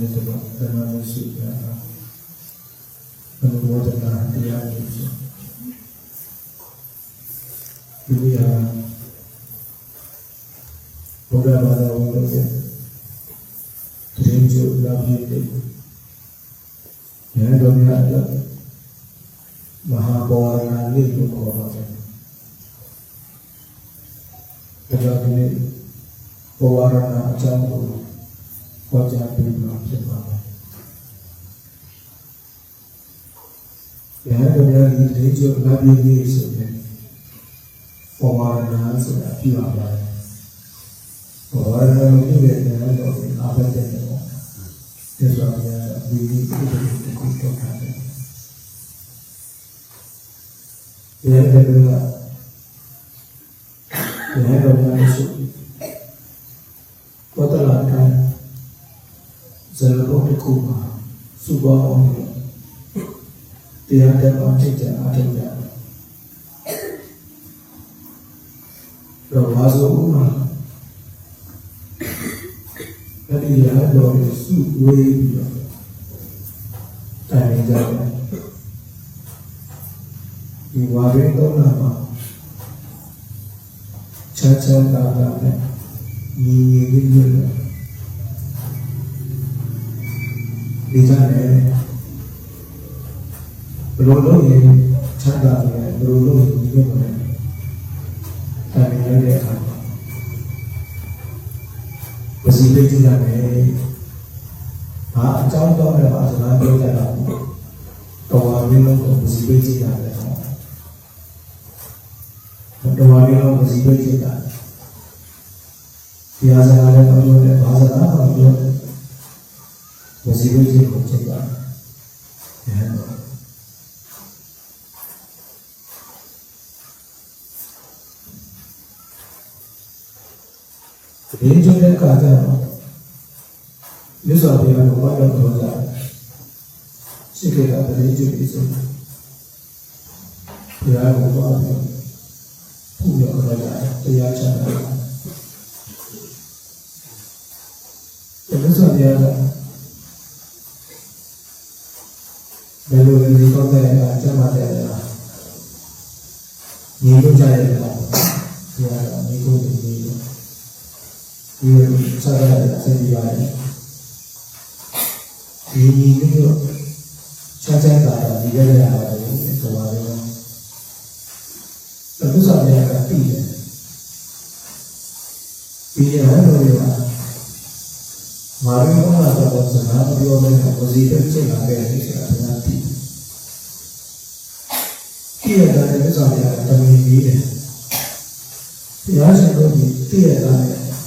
မြတ်တော်ဓမ္မမရှိတာဘုရားဝဒနာတရားကြီးဒီ ဟာဘောရဏလေးကိုခေါ်ပါတယ်။ဒါကြောင့်ဒီနေ့ဘောရဏအကြောင်းကိုဟောကြားပေးမှာဖြစ်ပါတယ်။ဉာဏ်တော်များဒီတင်းကျပ်လာပြီးပြီဆိုရင်ဘောရဏဆိုတာပြပါပါတယ်။ဘောရဏကိုပြည့်တဲ့ဉာဏ်တော်ကိုအားပေးတဲ့ပေါ့။ဒီလိုများဒီဒီဒီဒီကိုတော့ထားတယ်။ဒီလိုကဒီလိုတော့မရှိဘောတလာတိုင်းဇလဘု တ်တစ်ခုမှာစုပေါင်းအောင်တရားတက်အောင်ထိတ်ကြအားထုတ်ကြတော့ဘာလို့ဥမာအဲ့ဒီရတော့စုဝေးပြီးတော့တိုင်နေကြတယ်ဒီဝါရင်းတော့လာမှာချာချာတာတာနဲ့ညီညီလေးလေး နဲ့ဒီကြတယ်ဘယ်လိုလုပ်ရင်ချမ်းသာတယ်ဘယ်လိုလုပ်ရင်ညီညွတ်တယ်တိုင်နေရတဲ့အခါမှာပစီလေးကြည့်ရတယ်ဟာအကြောင်းတော့လည်းပါစကားပြောကြတာတော်ပါမင်းတို့ကိုပစီလေးကြည့်ရတယ်နော်တော်ပါမင်းတို့ပစီလေးကြည့်တာဒီအားစကားလည်းပြောတယ်ဘာစကားတော့ပြောတယ် ပစီလေးကြည့်ကိုကြည့်တာအဲတော့ဒီကျတဲ့ကာကြတော့မြတ်စွာဘုရားကဘာလို့ပြောကြလဲရှိခဲ့တာတည်းကျပြီးဆိုဘုရားကဘာပြောဘုရားကတရားချတာဒီမြတ်စွာဘုရားက ဘယ်လိုလဲဒီတော့တဲ့အခါကျမှတဲ့အခါညီလို့ကြရတဲ့အခါဘုရားကမိကိုယ်တည်းဒီဆက်ရတဲ့ဆက်ရရတယ်ဒီညီလို့ဆက်ဆက်တာဒီရရရတယ်ဆိုပါတော့ဘုရားမြတ်ကပြီးတယ်ပြီးရတယ်လို့ပြောတာ မာရင်းကတော့တော့စကားပြောမယ်ကိုစီတက်ချိန်လာခဲ့တယ်ဆိုတာကတည်းကပြီးရတယ်ဘုရားမြတ်ကတမင်ပြီးတယ်ဘုရားရှင်တို့ဒီတည့်ရတာ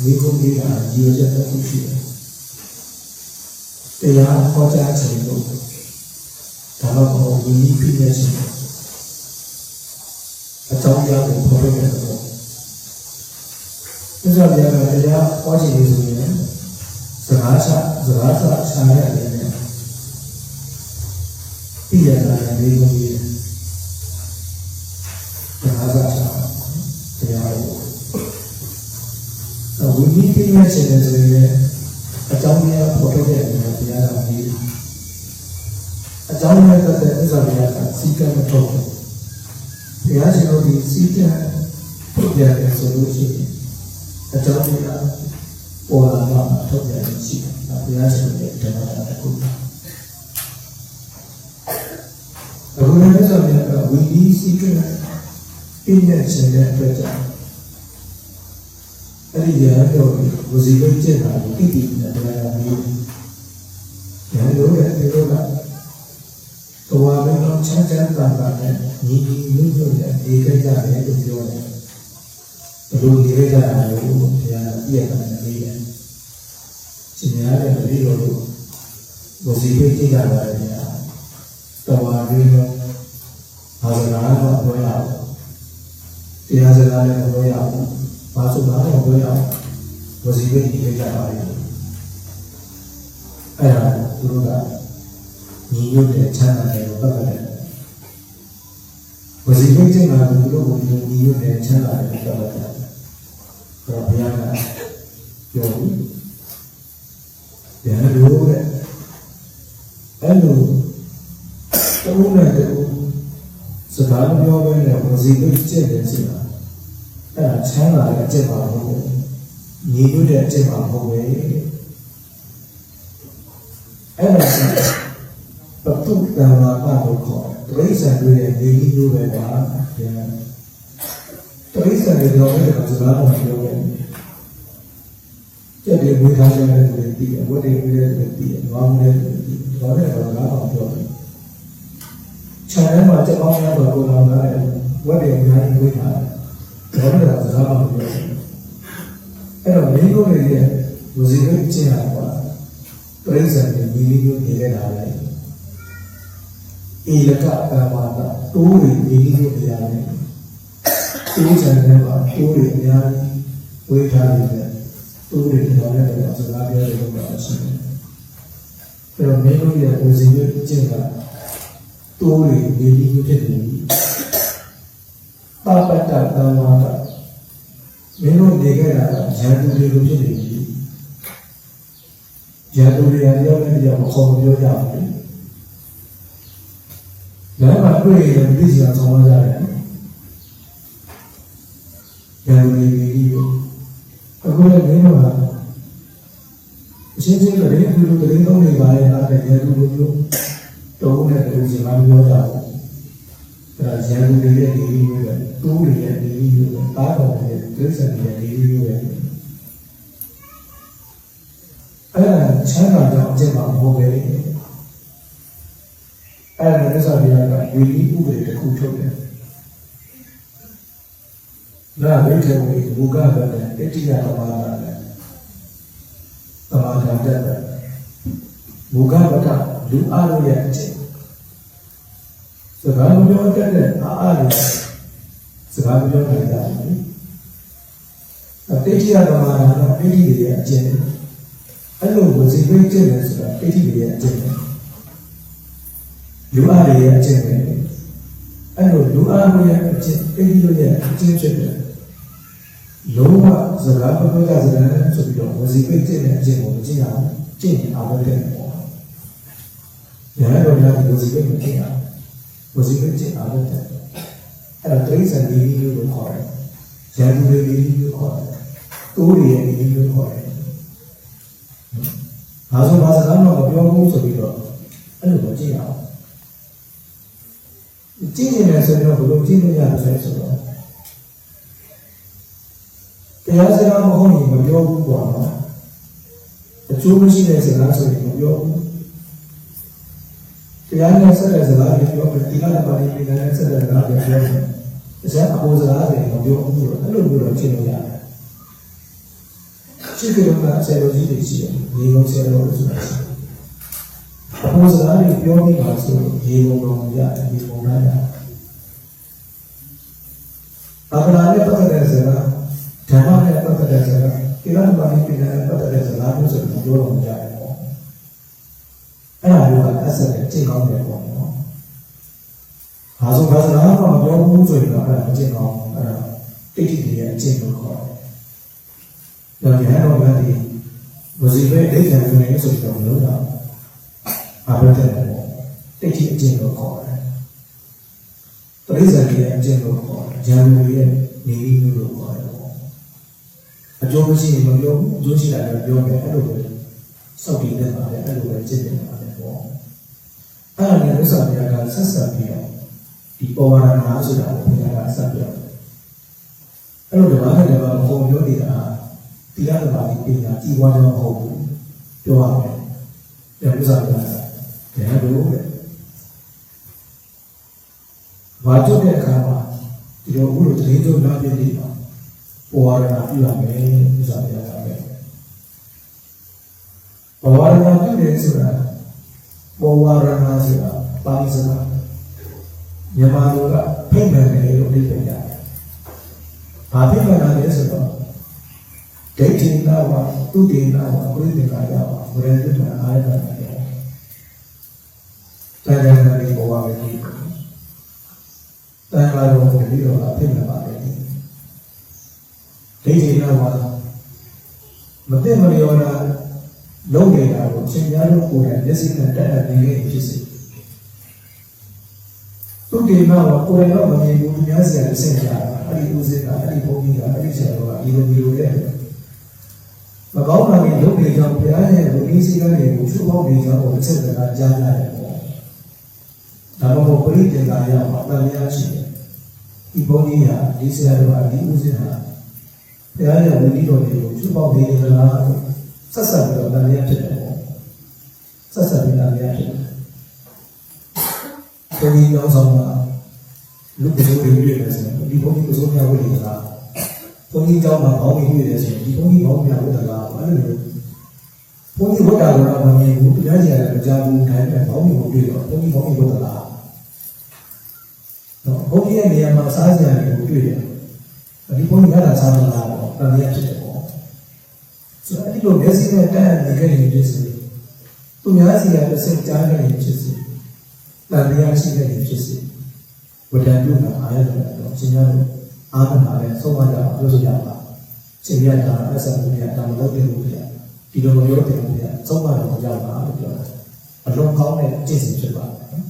မိခုမိတာရည်ရွယ်ချက်တစ်ခုရှိတယ်။တရားဟောကြားခြင်းလို့ဒါတော့ဘုံကြီးပြည့်နေခြင်းအကြောင်းတရားကိုဖော်ပြတဲ့တော့ဒီလိုတရားတရားဟောခြင်းလို့ဆိုရင် စကားချစကားချဆံရတဲ့နေပြည့်ရတာလည်းမိခုမိတယ်။စကားချတရားကိုဝိနည်းပြည့်မဲ့ခြင်းတွေဆိုရင်အကြောင်းတရားပေါ်ထုတ်တဲ့နေရာတရားတော်ကြီးအကြောင်းနဲ့ပတ်သက်တဲ့ဥစ္စာတွေကစီကံမထုတ်ဘူး။ဘုရားရှင်တို့ဒီစီကံထုတ်ပြတယ်ဆိုလို့ရှိရင်အကြောင်းတရား ပေါ်လာမှထုတ်ပြရရှိတယ်။ဘုရားရှင်ရဲ့ဓမ္မတာတစ်ခု။အခုလည်းဆိုရင်ဝိနည်းစီကံပြည့်မဲ့ခြင်းတဲ့အတွက်ကြောင့်အဲ့ဒီရဟန်းတော်ကိုဝစီလို့ကျင့်တာကိုတိတိနဲ့တရားမျိုးရဟန်းတော်ရဲ့ဒီလိုကတော်ဝါမင်းတော်ချမ်းချမ်းသာသာနဲ့ညီညီညွတ်ညွတ်နဲ့နေကြရတယ်လို့ပြောတယ် ဘယ်လိုနေကြရလဲဘုရားပြည့်တယ်နေတယ်ရှင်များတဲ့ဒီလိုလို့ဝစီလို့ကျင့်ကြပါတယ်ဗျာတော်ဝါမင်းတော်ဘာသာတော့ပြောရအောင်တရားစကားလည်းပြောရအောင်ဘာဆိုတာလဲဘယ်အောင်ဝစီဝိဒီကြပါလိမ့်အဲ့ဒါသူတို့ကညီညွတ်တဲ့ချမ်းသာတဲ့ပတ်သက်တယ်ဝစီဝိကျင့်တာကသူတို့ကိုညီညွတ်တဲ့ချမ်းသာတဲ့ပတ်သ က်တယ်ဘုရားကပြောပြီးပြန်လို့တဲ့အဲ့လိုတုံးနဲ့တူစကားမပြောဘဲနဲ့ဝစီပိတ်ကျင့်တယ်ဆိုတာအဲ့ဒါချမ်းသာတဲ့အကျင့်ပါဘူးညီညွတ်တဲ့အကျင့်ပါဘူးပဲအဲ့ဒါကပတုတံမာပလို့ခေါ်တယ်တိရစ္ဆာန်တွေရဲ့နေကြီးမျိုးပဲပါတိရ စ္ဆာန်တွေပြောတဲ့စကားကိုပြောတယ်ကျက်တွေဝေထားကြတဲ့လူတွေပြီးတယ်ဝတ်တွေဝေတဲ့လူတွေပြီးတယ်ငေါင်းတဲ့လူတွေပြီးတယ်ဘာလဲတော့ငါအောင်ပြောတယ်ခြံထဲမှာစက်ပေါင်းများတော့ကိုယ်တော်ကလည်းဝတ်တွေအများကြီးဝေထားတယ်ဘာလဲတော့စကားအောင်ပြောတယ်အဲ့တော့မင်းတို့တွေရဲ့ဝစီကိုကျင့်ရပါပရိစ္ဆေတွေမိမိတို့နေခဲ့တာလေဧလကကာမတာတိုးတွေမိမိတို့နေရတယ် တိုးချင်တယ်ပါတိုးတွေအများကြီးဝေထားတယ်တိုးတွေတော်တဲ့တော့စကားပြောတယ်လို့ပြောရှိတယ်အဲ့တော့မင်းတို့ရဲ့ဝစီကိုကျင့်တာတိုးတွေမိမိတို့ဖြစ်နေပြီပါပတ္တတမ္မာတာမင်းတို့နေခဲ့တာကဉာဏ်တူတွေလိုဖြစ်နေပြီဉာဏ်တူတွေအပြောနဲ့တရားမခေါ်မပြောကြဘူးလမ်းမှာတွေ့ရင်ပြည့်စည်အောင်ဆောင်ရကြတယ်ဉာဏ်တူတွေကြီးကို အခုလည်းမင်းတို့ကအရှင်းရှင်းကလေးအတူတူကလေးသုံးနေပါရဲ့အဲ့ဒါဉာဏ်တူလိုမျိုးတုံးနဲ့တူစီမပြောကြဘူးအဲ့ဒါဉာဏ်တူတွေရဲ့ဒီလိုမျိုးပဲတူးတွေရဲ့ဒီလိုမျိုးပဲတားတော်တွေရဲ့ဒိဋ္ဌိတွေရဲ့ဒီလိုမျိုးပဲအဲ့ဒါချမ်းသာကြောင့်အကျင့်မှာမဟုတ်ပဲအဲ့ဒါလည်းဆိုပြရတာဝီလီဥပဒေတစ်ခုထုတ်တယ် နာဘိထေဝေဘုကဗတ္တအတ္တိယသမာဓိလည်းသမာဓိတတ်တယ်ဘုကဗတ္တလူအားလုံးရဲ့အကျင့်စကားပြောတတ်တဲ့အားအားတွေစကားပြောနိုင်ကြတယ်အတ္တိယသမာဓိကတော့အတ္တိတွေရဲ့အကျင့်အဲ့လိုဝစီပိတ်ကျင့်တယ်ဆိုတာအတ္တိတွေရဲ့အကျင့်လူအားတွေရဲ့အကျင့်ပဲ အဲ့လိုလူအားတွေရဲ့အကျင့်အတ္တိတွေရဲ့အကျင့်ဖြစ်တယ်လုံးဝစကားပြောကြစကားနဲ့ဆိုပြီးတော့ဝစီပိတ်ကျင့်တဲ့အကျင့်ကိုမကျင့်ရအောင်ကျင့်ရင်အားပဲတဲ့ပေါ့။ညာတော့ညာဒီဝစီပိတ်မကျင့်ရအောင်ဝစီပိတ်ကျင့်အားပဲတဲ့။အဲ့ဒါတိရစ္ဆာန်ဒီလိုလို့ခေါ်တယ်။ညာလူတွေဒီလိုခေါ်တယ်။တိုးတွေရဲ့ဒီလိုခေါ်တယ်။ငါဆိုဘာစကားမှမပြောဘူးဆိုပြီးတော့အဲ့လိုမကျင့်ရအောင်။ ကျင့်နေတယ်ဆိုတော့ဘယ်လိုကျင့်လို့ရလဲဆိုတော့တရားစကားမဟုတ်ရင်မပြောဘူးကွာအကျိုးမရှိတဲ့စကားဆိုရင်မပြောဘူးတရားနဲ့ဆက်တဲ့စကားတွေပြောပြီးဒီကနေ့ပါနေပြီးတဲ့ဆက်တဲ့စကားတွေပြောတယ်အစအပေါ်စကားတွေမပြောဘူးတော့အဲ့လိုမျိုးတော့ရှင်းလို့ရတယ်ရှိကြတော့ဆယ်လိုကြီးတွေရှိတယ်ဒီလိုဆယ်လိုလို့ဆိုတာ အပေါ်စကားတွေပြောပြီးပါဆိုရေပုံတော်ရတယ်ဒီပုံလားရဘာသာနဲ့ပတ်သက်တဲ့စကားဓမ္မနဲ့ပတ်သက်တဲ့စကားကိလပါဠိပိနဲ့ပတ်သက်တဲ့စကားမျိုးဆိုတော့ပြောလို့မရတယ်ပေါ့အဲ့ဒါမျိုးကအဆက်နဲ့ကျင့်ကောင်းတယ်ပေါ့နော်။ဒါဆိုဘာစကားမှမပြောဘူးဆိုရင်တော့အဲ့ဒါအကျင့်ကောင်းအဲ့ဒါတိတိတွေရဲ့အကျင့်လို့ခေါ်တယ်။ဒါကြတော့လည်းဒီဝစီပဲအိတ်ဆန်နေဆိုတော့လို့တော့အ ဘိဓမ္မာပေါ့တိတိအကျင့်လို့ခေါ်တယ်။ပရိစ္ဆေရဲ့အကျင့်လို့ခေါ်တယ်။ဉာဏ်ရဲ့နေရင်းလို့ခေါ်တယ်အကျိုးမရှိရင်မပြောဘူးအကျိုးရှိတာလည်းပြောမယ်အဲ့လိုပဲစောက်တည်နေပါလေအဲ့လိုပဲကျင့်နေပါလေပေါ့အဲ့ဒါနဲ့ဥစ္စာပြကဆက်ဆက်ပြီးတော့ဒီပေါ်ဝါဒနာဆိုတာကိုဘုရားကဆက်ပြောအဲ့လိုဒီမှာလည်းဘာပုံပြောနေတာဒီရတဲ့ဘာဒီပညာကြည်ဝါတော့မဟုတ်ဘူးပြောရမယ်ပြန်ဥစ္စာပြ တာဘယ်လိုလဲဘာကြုတ်တဲ့အခါမှာဒီလိုအခုလိုတရင်ကျုပ်လာပြနေပါဘဝရဏပြုရမယ်ဥစ္စာပြရမယ်ဘဝရဏပြုတယ်ဆိုတာဘဝရဏဆိုတာပါဠိစကားမြန်မာလိုကဖိမှန်တယ်လို့အဓိပ္ပာယ်ရတယ်။ဘာဖိမှန်တာလဲဆိုတော့ဒိဋ္ဌိနာဝသူတေနာဝပရိသေကာယဝဝရဒုတ္တအာရတနာတ ယ်။တရားနာတိဘဝပဲဒီ။တရားတော်ကိုပြီးတော့အဖိမှန်ပါတယ်။ဒိဋ္ဌိနာဝမသိမလျော်တာလုံးနေတာကိုရှင်များတို့ကိုယ်တိုင်မျက်စိနဲ့တက်အပ်နေခဲ့ဖြစ်စေသူဒီမှာကိုယ်ရောမမြင်ဘူးသူများစီအဆင်ကြတာအဲ့ဒီဦးစင်းကအဲ့ဒီဘုန်းကြီးကအဲ့ဒီဆရာတော်ကဒီလိုဒီလိုတဲ့မကောင်းတာတွေလုပ်နေကြောင်းဘုရားရဲ့ဘုရားစီကံတွေကိုသူ့ဘောင်းနေကြောင်းကိုအချက်စကားကြားရတယ် ဒါမှမဟုတ်ပရိသင်္ကာရမှာတန်မြားရှိတယ်ဒီဘုန်းကြီးကဒီဆရာတော်ကဒီဥစဉ်ဟာဘုရားရဲ့ဝိနည်းတော်တွေကိုချွတ်ပေါက်နေသလားဆက်ဆက်ပြီးတော့တန်မြားဖြစ်တယ်ပေါ့ဆက်ဆက်ပြီးတန်မြားဖြစ်တယ်ဘုန်းကြီးရောက်ဆောင်တာလူကစိုးတွေတွေ့တယ်ဆိုရင်ဒီဘုန်းကြီးကစိုးများဝိနည်းလားဘုန်းကြီးကြောင့်မှဘောင်းကြီးတွေ့တယ်ဆိုရင်ဒီဘုန်းကြီးဘောင်းများဝိနည်းလားအဲ့လိုဘုန်းကြီးဝတ်တာကတော့မမြင်ဘူးတရားကြီးကလည်းမကြောက်ဘူးဒါပေမဲ့ဘောင်းကြီးကိုတွေ့တော့ဘုန်းကြီးဘောင်းကြီးဝတ်တာလား နော်ဘုန်းကြီးရဲ့နေရာမှာစားစရာတွေကိုတွေ့တယ်ဒီဘုန်းကြီးကလာစားမလားတော့တန်တရားဖြစ်တယ်ပေါ့ဆိုတော့အဲ့ဒီလိုမျက်စိနဲ့တက်နေကြနေဖြစ်စေသူများစီရတဲ့စိတ်ကြားနေဖြစ်စေတန်တရားရှိနေဖြစ်စေဝတ္တပြုတာအားရတယ်တော့ရှင်များတို့အားမနာနဲ့ဆုံးမကြအောင်ပြောဆိုကြပါရှင်မြတ်တာအဆက်မှုရတာမလုပ်တဲ့လို့ပြဒီလိုမျိုးတဲ့လို့ပြဆုံးမတော့ကြပါလို့ပြောတယ်အလုံးကောင်းတဲ့အကျင့်စဉ်ဖြစ်ပါတယ်နော်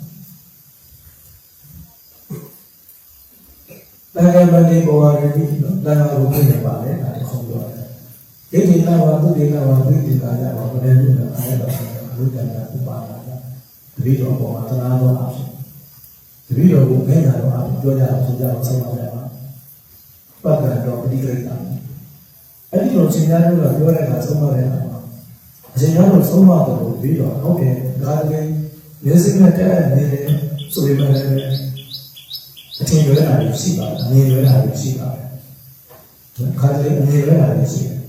တန်ခါမတေဘောဝရတိနော်တန်ခါကိုပြင်ပါလေဒါတစ်ခုပြောတယ်ဒိဋ္ဌိနာဝသုတေနာဝဝိတိကာယဝဘယ်လိုလဲအဲ့ဒါအလုတ္တရာဥပါဒာတတိတော်ပေါ်မှာသနာတော်အဖြစ်တတိတော်ကိုခဲညာတော်အဖြစ်ပြောကြအောင်ဆိုကြအောင်ဆက်ပါမယ်ပါပက္ခတော်ပฏิကိရိတာအဲ့ဒီလိုရှင်များတို့ကပြောတဲ့အခါဆုံးမတဲ့အခါမှာအရှင်များတို့ဆုံးမတော်ကိုပြီးတော့ဟုတ်တယ်ဒါကလည်းမျက်စိနဲ့တက်နေတယ်ဆိုရင်လည်း အထင်ရွယ်တာရှိပါတယ်အမြင်ရွယ်တာရှိပါတယ်ခါတည်းအမြင်ရွယ်တာရှိတယ်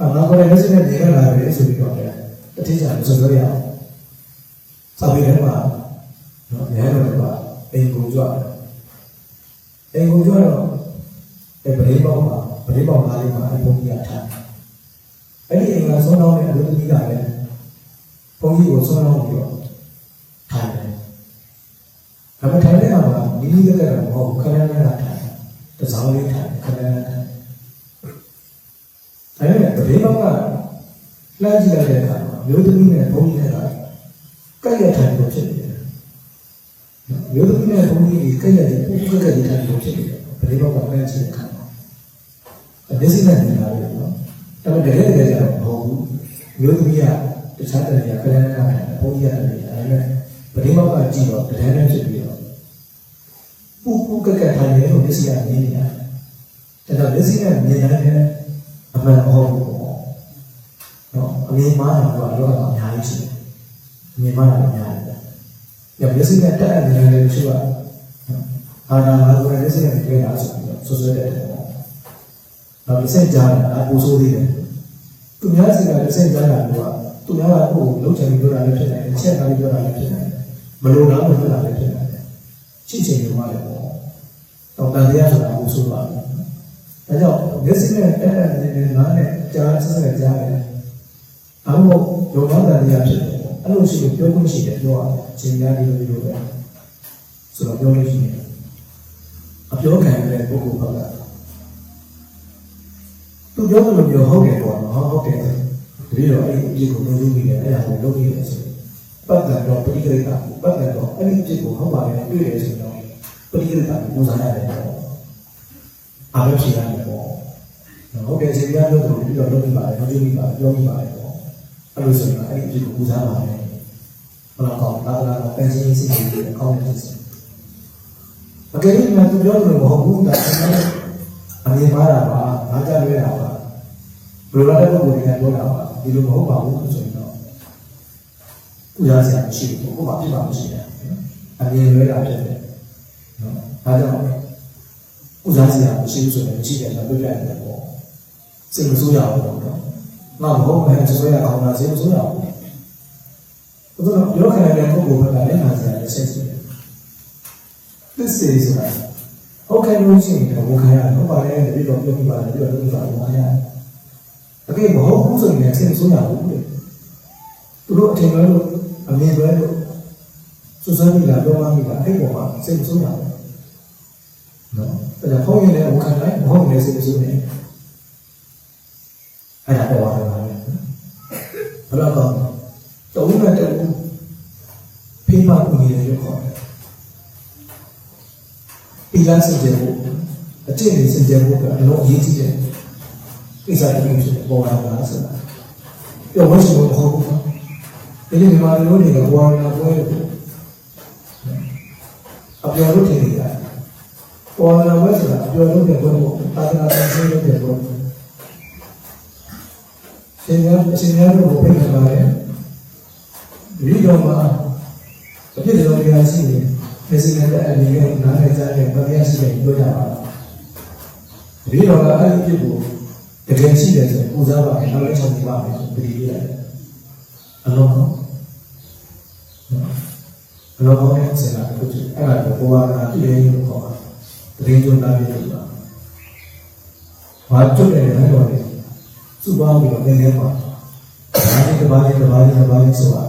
အမှန်ကလည်းမျက်စိနဲ့မြင်ရတာပဲဆိုပြီးတော့လည်းအထင်ရှားဆိုကြရအောင်စာပေထဲမှာနော်ဉာဏ်တော်ကအိမ်ကိုကြွတယ်အိမ်ကိုကြွတော့အဲပရိပေါင်းမှာပရိပေါင်းသားလေးမှာအဘုန်းကြီးကထားအဲ့ဒီအိမ်ကဆုံးတော့တဲ့အလုပ်သမီးကလည်းဘုန်းကြီးကိုဆုံးတော့ပြီးတော့ထားတယ်ဒါပေမဲ့ ထိုင်တဲ့အခါမှာမိမိကလည်းမဟုတ်ခဏခဏထိုင်တစောင်းလေးထိုင်ခဏခဏထိုင်အဲ့ဒီပရိပေါင်းကလှမ်းကြည့်လိုက်တဲ့အခါမှာမျိုးသမီးနဲ့ဘုန်းကြီးနဲ့ကကြိုက်ရထိုင်လို့ဖြစ်နေတယ်။မျိုးသမီးနဲ့ဘုန်းကြီးကြီးကြိုက်ရတယ်ပုဂ္ဂိုလ်ကကြိုက်တယ်လို့ဖြစ်နေတယ်။ပရိဘောကပဲရှိတဲ့ခါမှာအဒိစိနဲ့နေတာလေနော်။ဒါပေမဲ့တကယ်တကယ်ကျတော့မဟုတ်ဘူး။မျိုးသမီးကတခြားတည်းကခလန်းကဘုန်းကြီးရတယ်ဒါပေမဲ့ပရိဘောကကြည့်တော့တကယ်တည်းဖြစ်ပြီးတော့ ပုပုကကထိုင်နေလို့မျက်စိကနေနေရတယ်။ဒါတော့မျက်စိနဲ့မြင်တဲ့အမှန်မဟုတ်ဘူးပေါ့။နော်အမြင်မှားတာကတော့လောကအများကြီးရှိတယ်။မြင်မှလာများတယ်။ညမျက်စိနဲ့တက်အပ်နေတဲ့သူကအာနာမှာကိုယ်မျက်စိနဲ့တွေ့တာဆိုပြီးတော့ဆွဆွဲတဲ့တယ်။နောက်တစ်ဆက်ကြားတာအပူဆိုးသေးတယ်။သူများစီကတစ်ဆက်ကြားတာကသူများကကိုယ်လုံးချင်ပြီးပြောတာလည်းဖြစ်နိုင်တယ်။ချက်တာလည်းပြောတာလည်းဖြစ်နိုင်တယ်။မလိုလားမဖြစ်တာလည်းဖြစ်နိုင်တယ်။ ချစ်ချင်လို့မှလည်းပေါ့။တော့တန်တရားဆိုတာကိုဆိုပါမယ်။ဒါကြောင့်မျက်စိနဲ့တက်အပ်နေတဲ့နားနဲ့ကြားဆက်ဆက်ကြားတယ်။အမှုရောဂါတန်တရားဖြစ်တယ်။အဲ့လိုရှိလို့ပြောခွင့်ရှိတယ်ပြောရတယ်။ချိန်များဒီလိုလိုပဲ။ဆိုတော့ပြောလို့ရှိရင်အပြောခံရတဲ့ပုဂ္ဂိုလ်ဘက်ကသူပြောလို့ပြောဟုတ်တယ်ပေါ့နော်ဟုတ်တယ်တတိယအဲ့ဒီအပြစ်ကိုလုံးလုံးပြီးတယ်အဲ့ဒါကိုလုံးပြီးတယ်ဆို ပတ်သက်တော့ပရိကိရိတာပတ်သက်တော့အဲ့ဒီအပြစ်ကိုဟုတ်ပါတယ်တွေ့တယ်ဆိုတော့ပရိကိရိတာကိုပူဇော်ရတယ်ပေါ့အားလို့ရှိရတယ်ပေါ့ဟုတ်တယ်ချိန်များလို့ဆိုပြီးတော့လုံးပြီးပါတယ်မကြည့်ပြီးပါပြောပြီးပါတယ်ပေါ့အဲ့လိုဆိုရင်အဲ့ဒီအပြစ်ကိုပူဇော်ပါတယ်ဘလာကောင်လာလာပန်းစင်းစီစီကိုကောင်းတယ်ဆိုအကယ်၍သူပြောလို့မဟုတ်ဘူးဒါအမြင်မှားတာပါငါကြလွဲတာပါဘယ်လိုလဲပုဂ္ဂိုလ်တွေကပြောတာပါဒီလိုမဟုတ်ပါဘူးဆို ရင်တော့သူရစရာမရှိဘူးဘုရားပြပါမရှိတယ်အမြင်လွဲတာဖြစ်တယ်နော်ဒါကြောင့်ဥစားစရာမရှိဘူးဆိုရင်မရှိတယ်ဆိုတော့ပြပြရတယ်ပေါ့စိတ်မဆိုးရဘူးတော့ငါမဟုတ်မယ်ဆွဲရအောင်လားစိတ်မဆိုးရဘူးဘုရားပြောခံရတဲ့ပုဂ္ဂိုလ်ကလည်းနာစရာလက်ဆက်ရှိတယ်သစ္စေဆိုတာဟုတ်ကဲ့လို့ရှိရင်ဘုခံရတယ်ဟုတ်ပါလေတပိတော့ပြောပြပါလေပြောပြပါဘုခံရတယ်အကေမဟုတ်ဘူးဆိုရင်စိတ်မဆိုးရဘူးလေသူတို့အထင်လွဲလို့ အမြင်လွဲလို့စွစွမ်းမိတာပြောမှမိတာအဲ့ပေါ်မှာစိတ်မဆိုးရဘူးနော်ဒါကြောင့်ဟုတ်ရင်လည်းဘုခံလိုက်မဟုတ်ရင်လည်းစိတ်မဆိုးနေအဲ့ဒါတော့ပါပဲဘယ်တော့ကောင်းတုံးနဲ့တုံးဖိမကူညီတယ်လို့ခေါ်တယ်ပိလန်းစင်ကြဖို့အကျင့်တွေစင်ကြဖို့ကအလုံးအရေးကြီးတယ်ကိစ္စတစ်ခုဖြစ်တယ်ပေါ်လာတာဆိုတာပြောဝှရှိလို့မဟုတ်ဘူး ဒီနေ့ဒီမှာလို့နေတော့ဘောရနာပွဲလို့အပြောလို့ထင်နေတာပေါ်လာပွဲဆိုတာအပြောလို့တဲ့ပွဲပေါ့သာသနာ့ဆင်းရဲတဲ့ပွဲရှင်များရှင်များတို့ကိုဖိတ်ခေါ်ပါတယ်ဒီတော့မှာအဖြစ်တော်ကြရှိနေမေစီနဲ့အလေးကနားနေကြတဲ့ဗမာရှိတဲ့ပြောကြပါလားဒီတော့ကအဲ့ဒီဖြစ်ကိုတကယ်ရှိတယ်ဆိုပူဇော်ပါမယ်နောက်လည်းချုပ်နေပါမယ်ဆိုပြီးပြရတယ်အလုံး ကောအလုံးကောနဲ့ဆင်လာတဲ့ခုအဲ့ဒါကိုဘောဝနာပြည်ရင်းလို့ခေါ်တာတရင်ကျုံသားပြလို့ပါဘာကျွတ်တယ်လဲတော့လေစုပေါင်းပြီးတော့နည်းနည်းပါဒါနဲ့တပါးနဲ့တပါးနဲ့တပါးနဲ့ဆိုတာ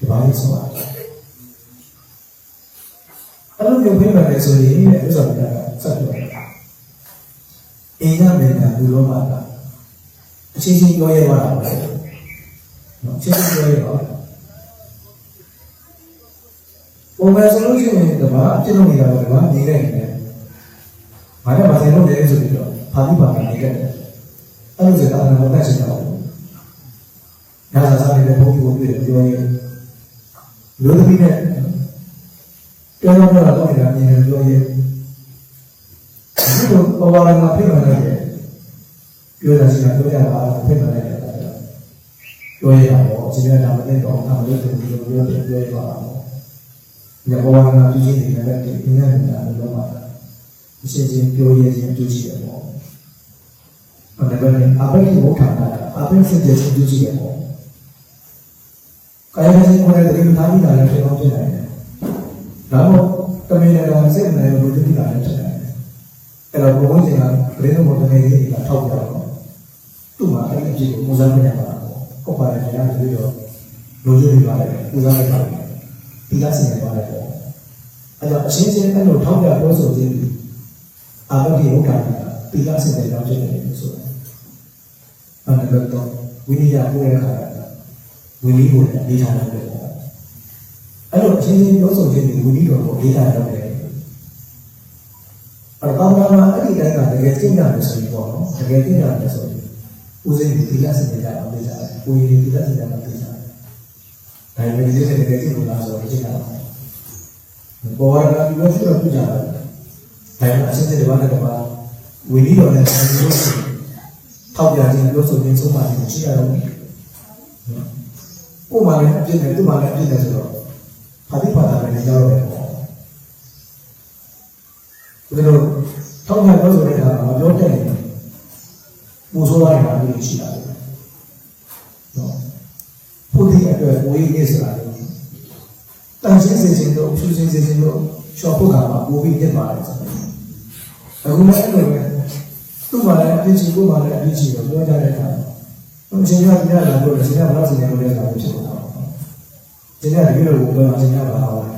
တပါးနဲ့ဆိုတာအဲ့လိုမျိုးပြင်ပါတယ်ဆိုရင်ဥစ္စာကစက်ပြောတာအင်းရမယ်ကလူလောပါတာအချင်းချင်းပြောရပါတာပဲနော်အချင်းချင်းပြောရပါ ပုံမှန်ဆိုလို့ရှိရင်တပါးအပြစ်လုပ်နေတာကတပါးနေခဲ့တယ်။ဘာနဲ့မဆိုင်လို့လဲဆိုပြီးတော့ဖာတိပါကနေခဲ့တယ်။အဲ့လိုဆိုတာကလည်းမတက်ချင်တော့ဘူး။ညာစာစားနေတဲ့ဘုန်းကြီးကိုတွေ့တယ်ပြောရင်လူသမီးနဲ့ပြောတော့ပြောတော့နေတာမြင်တယ်ပြောရင်ဒီလိုပဝါရမှာဖိမှန်လိုက်တယ်။ပြောတာရှိတာပြောရပါဖိမှန်လိုက်တယ်ပြောရတော့အချိန်ကဒါမသိတော့အမှန်လို့ပြောပြောပြောပြောရပါတော့။ ညဘောကနာပြည်ကြီးနေတဲ့ဒီအင်းရနေတာလို့ပါအရှင်ချင်းပြောရခြင်းတူကြည့်တယ်ပေါ့။အဲ့ဒါလည်းအဘိဓိဘုရားတာအဘိဓိစတဲ့တူကြည့်တယ်ပေါ့။ကာယကစိတ်ကိုလည်းဒီမှာထားပြီးတာလည်းပြောင်းပြနိုင်တယ်။ဒါတော့တမင်လည်းတော့စိတ်နဲ့ဘုဒ္ဓတိတာလည်းဖြစ်နိုင်တယ်။အဲ့တော့ဘုန်းကြီးကပြိဿမောတမေကြီးကထောက်ပြတော့သူ့မှာအဲ့ဒီအဖြစ်ကိုမူစားမရပါဘူး။ဟုတ်ပါတယ်ဗျာဒီလိုလိုချင်နေပါတယ်ပူဇော်လိုက်ပါ ဒီကစင်နေပါတယ်ပေါ့အဲ့တော့အရှင်းရှင်းအဲ့လိုထောက်ပြပြောဆိုခြင်းဒီအာဘတိဟုတ်တာဒီကစင်နေတော့ဖြစ်နေတယ်ဆိုတော့အဲ့ဒါတော့ဝိနည်းပို့ရခါတာဝိနည်းကိုလေးထားတယ်ပေါ့အဲ့လိုအရှင်းရှင်းပြောဆိုခြင်းဒီဝိနည်းတော်ကိုလေးထားတော့တယ်အဲ့တော့ဘာမှအဲ့ဒီတိုင်းကတကယ်ကျင့်ရတယ်ဆိုရင်ပေါ့နော်တကယ်ကျင့်ရတယ်ဆိုရင်ဦးစိန်ဒီကစင်နေကြအောင်လေးထားတယ်ကိုကြီးဒီကစင်နေကြအောင်လေးထားတယ် ဒါပေမဲ့ဒီစက်တကယ်ကြည့်လို့လားဆိုတော့ကျင့်ရအောင်ပေါ်ရတာဒီလိုရှိတော့ပြကြတယ်ဒါပေမဲ့အစစ်စစ်ဘာနဲ့ကပါဝီလီတော်နဲ့ဆက်လို့ထောက်ပြခြင်းလို့ဆိုရင်ဆုံးပါတယ်ရှိရတော့ကိုမှလည်းအပြစ်နဲ့သူ့မှလည်းအပြစ်နဲ့ဆိုတော့ဖာတိပါတာလည်းကြောက်ရတယ်ပေါ့ဒီလိုထောက်ပြလို့ဆိုတဲ့အခါမှာပြောတဲ့ပူဆိုးရတာမျိုးရှိတာနော်ဘုဒ္ဓရဲ့အတွက် ဝိနည်းဆိုတာလေတန်ရှင်းစေခြင်းတို့ဖြူစင်စေခြင်းတို့ရှော့ဖို့ကမှာပိုပြီးဖြစ်ပါတယ်ဆိုတော့အခုလည်းအဲ့လိုပဲသူ့မှာလည်းအပြစ်ချီကိုမှလည်းအပြစ်ချီတော့ပြောကြတဲ့အခါအရှင်ကပြရတာလို့ရှင်ကဘာလို့ဆင်ရလို့လဲဆိုတာဖြစ်တော့ရှင်ကဒီလိုကိုပြောတာရှင်ကဘာလို့လဲ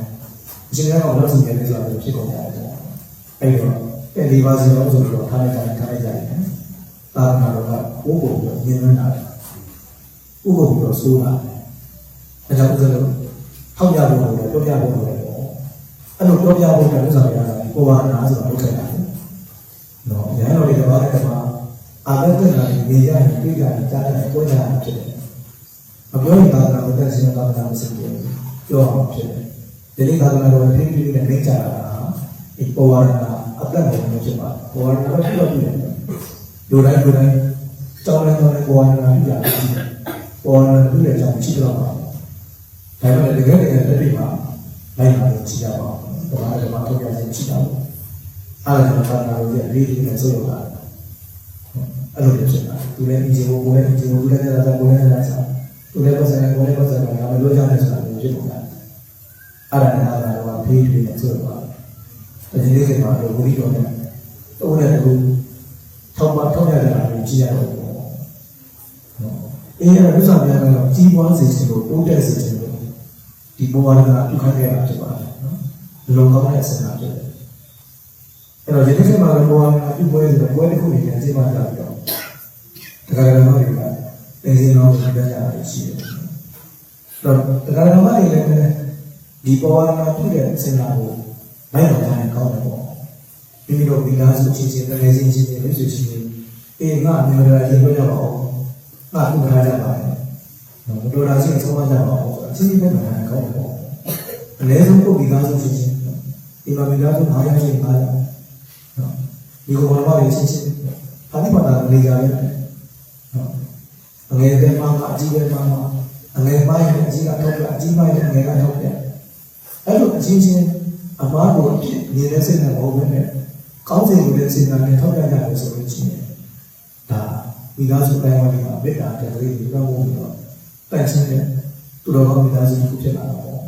ရှင်ကဘာလို့ဆင်ရလဲဆိုတာဖြစ်တော့တယ်အဲ့တော့အဲ့ဒီပါစီတော့ဆိုတော့ထားလိုက်တာထားလိုက်ကြတယ်သာနာတော်ကဘိုးဘိုးကိုမြင်နေတာဥပ္ပဘုရောဆိုးတာ အဲကြောင့်ဥစ္စာလို့ထောက်ပြဖို့လည်းပြောပြဖို့လည်းပေါ့အဲ့လိုပြောပြဖို့ကဥစ္စာရတာကိုဘာနာဆိုတာလုပ်ခဲ့တာနော်ရဟန်းတော်တွေကဘာလဲကမှာအာဘက်တက်လာနေရရင်ပြိကြတယ်ကြားတယ်ပြောကြတာဖြစ်တယ်မပြောရင်သာသနာ့တက်ရှင်သာသနာ့စင်ကြယ်ပြောအောင်ဖြစ်တယ်ဒီနေ့သာသနာတော်ဖိဖိနဲ့နေကြတာဒီပေါ်ဝါဒအသက်ကိုဖြစ်ပါပေါ်ဝါဒတော့ဖြစ်တော့ပြီလူတိုင်းလူတိုင်းတောင်းတိုင်းတောင်းတိုင်းပေါ်ဝါဒပြရတယ်ပေါ်လာတဲ့လူတွေကြောင့်ကြည့်တော့ပါ ဒါပေမဲ့တကယ်တကယ်တတိမှာလိုက်ပါလို့ကြည့်ရပါဘူး။ဘာလဲဘာထုတ်ပြခြင်းကြည့်တော့အားလည်းမသာနာလို့ရလေးလေးနဲ့ဆိုရတာ။အဲ့လိုဖြစ်တာ။သူလည်းဒီကိုကိုယ်လည်းဒီကိုလည်းလည်းလာကိုယ်လည်းလာစား။သူလည်းပတ်စံကိုယ်လည်းပတ်စံကငါမလို့ကြတယ်ဆိုတာမျိုးဖြစ်နေတာ။အဲ့ဒါနဲ့အားလည်းဘာဖေးတွေနဲ့ဆိုရပါ။ဒီနေ့ကမှတော့ဝိရိတော်နဲ့တော့လည်းအခုထောက်မထောက်ရတာကိုကြည့်ရတော့အေးအဲ့ဒါဥစ္စာများကတော့ကြီးပွားစေခြင်းကိုတိုးတက်စေခြင်းကို ဒီဘောရကပြုခတ်ခဲ့တာဖြစ်ပါတယ်နော်လုံကောင်းတဲ့အစနာဖြစ်တယ်အဲ့တော့ဒီတစ်ခါမှာဘောရကပြုပွဲဆိုတော့ပွဲတစ်ခုနေနဲ့ကျင်းပကြပြီးတော့တခါတည်းတော့ဒီကတင်စင်တော်ကိုပြကြရရှိတယ်တော့တရားတော်မတွေလည်းဒီပေါ်ဝါနာပြုတဲ့စင်တာကိုမိုက်တော်တိုင်းကောင်းတယ်ပေါ့မိမိတို့မိသားစုချင်းချင်းတကယ်ချင်းချင်းလေးဆိုချင်းအေးငါမျိုးရရင်ပြောရပါအောင်ငါဥပဒါကြပါမယ်နော်မတော်တာချင်းဆုံးမကြပါအောင်အ ချင်းချင်းပဲမှန်ကောင်းတယ်ပေါ့အနည်းဆုံးကိုမိသားစုချင်းချင်းဒီမှာမိသားစု၅ယောက်ချင်းပါနော်ဒီကောင်မလေးချင်းချင်းဟာဒီမှာနေကြရတယ်နော်အငယ်တဲ့မှာအကြီးတဲ့မှာအငယ်ပိုင်းအကြီးကတော့အကြီးပိုင်းအငယ်ကတော့အဲ့လိုအချင်းချင်းအမားကိုအဖြစ်နေတဲ့စိတ်နဲ့မဟုတ်ဘဲနဲ့ကောင်းစဉ်ကိုလည်းစဉ်းစားနေထောက်ပြကြတယ်ဆိုလို့ရှိရင်ဒါမိသားစုတိုင်းဝိုင်းမှာမေတ္တာတရားလေးတွေတော့ဝင်တော့တန်ရှင်းတဲ့ သူတော်ကောင်းမိသားစုတစ်ခုဖြစ်လာတာပေါ့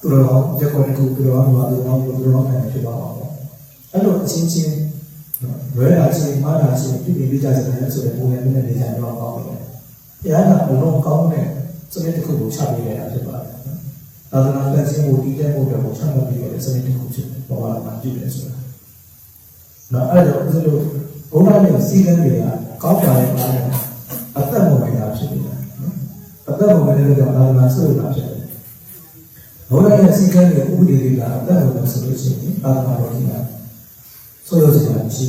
သူတော်ကောင်းရက်ကွက်တစ်ခုသူတော်ကောင်းဘာသူတော်ကောင်းသူတော်ကောင်းတိုင်းဖြစ်သွားတာပေါ့အဲ့လိုအချင်းချင်းလွဲတာချင်းမှားတာချင်းပြည်ပြည်ကြကြတယ်ဆိုတဲ့ပုံစံနဲ့နေကြတော့ကောင်းတယ်ဘုရားကဘုံလုံးကောင်းတဲ့စနစ်တစ်ခုကိုချပေးလိုက်တာဖြစ်ပါတယ်သာသနာ့တက်ခြင်းကိုတည်တဲ့ဘုရားကိုချမှတ်ပေးတဲ့စနစ်တစ်ခုဖြစ်ပေါ်လာမှာဖြစ်တယ်ဆိုတာ။နော်အဲ့ဒါကြောင့်ဒီလိုဘုရားရဲ့စီကံတွေကကောင်းပါရဲ့အားနဲ့အသက်မဝင်တာဖြစ်နေတာနော်။အ သက်မဝင်တဲ့ကြောင့်သာသနာဆွေးတာဖြစ်တယ်။ဘုရားရဲ့စီကံတွေဥပဒေတွေကအသက်မဝင်ဆိုလို့ရှိရင်သာသနာတော်ကြီးကဆွေးရစရာရှိ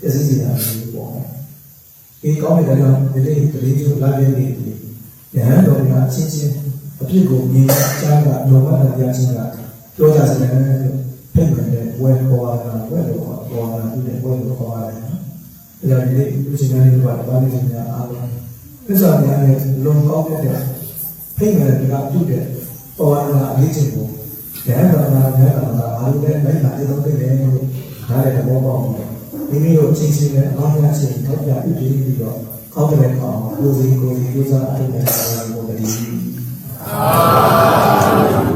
ပြည့်စည်စရာရှိပေါ့။ဒီကောင်းတဲ့ကြောင့်ဒီနေ့တတိယလာပြည့်နေပြီ။ဉာဏ်တော်ကအချင်းချင်းအပြစ်ကိုမြင်ကြားကလောဘတရားချင်းကပြောကြစတယ်လို့ဖိတ်မယ်ဝယ်ပေါ်လာဝယ်လို့ပေါ်လာပြီးတဲ့ဝယ်လို့ခေါ်ရတယ်နော်။ဒါကြောင့်ဒီနေ့ဒီချိန်ကနေတော့ဗာနေချိန်များအားလုံး သစ္စာများနဲ့လုံကောင်းတဲ့ဖိတ်မယ်ကပြုတဲ့ပေါ်လာအလေးချိန်ကိုဉာဏ်တော်ကဉာဏ်တော်ကအားလုံးနဲ့လိုက်လာတဲ့တော့တဲ့လို့ဒါလည်းဘောပေါက်တယ်။မိမိတို့ချင်းချင်းနဲ့အားရချင်းထောက်ပြပြီးပြီးတော့ကောင်းတဲ့ကောင်ကိုယ်စီကိုယ်စီကိုယ်စားအထုပ်နဲ့ဆောင်ရဖို့တည်းအာ